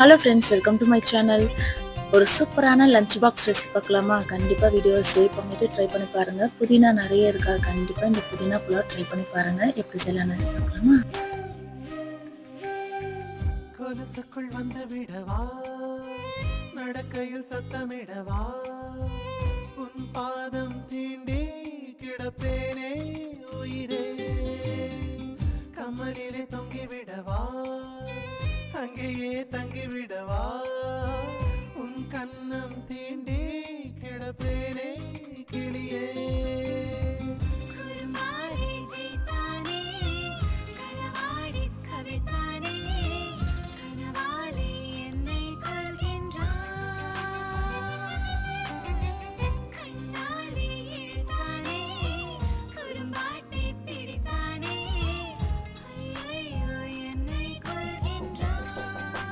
Hello friends welcome to my channel ஒரு சூப்பரான lunch box recipe பார்க்கலாமா? கண்டிப்பாக வீடியோ சேவ் பண்ணிட்டு ட்ரை பண்ணி பாருங்க. புதினா நிறைய இருக்கா? கண்டிப்பாக இந்த புதினா புலாவ் ட்ரை பண்ணி பாருங்க. எப்படி செய்யலாம்னு பார்க்கலாமா. கொலுசுக்குள் வந்து விடவா? நடக்கையில் சத்தமிடவா? உன் பாதம் தீண்டி கிடப்பேனே உயிரே. கமலிலே தொங்கிவிட அங்கேயே தங்கிவிடவா? உன் கண்ணு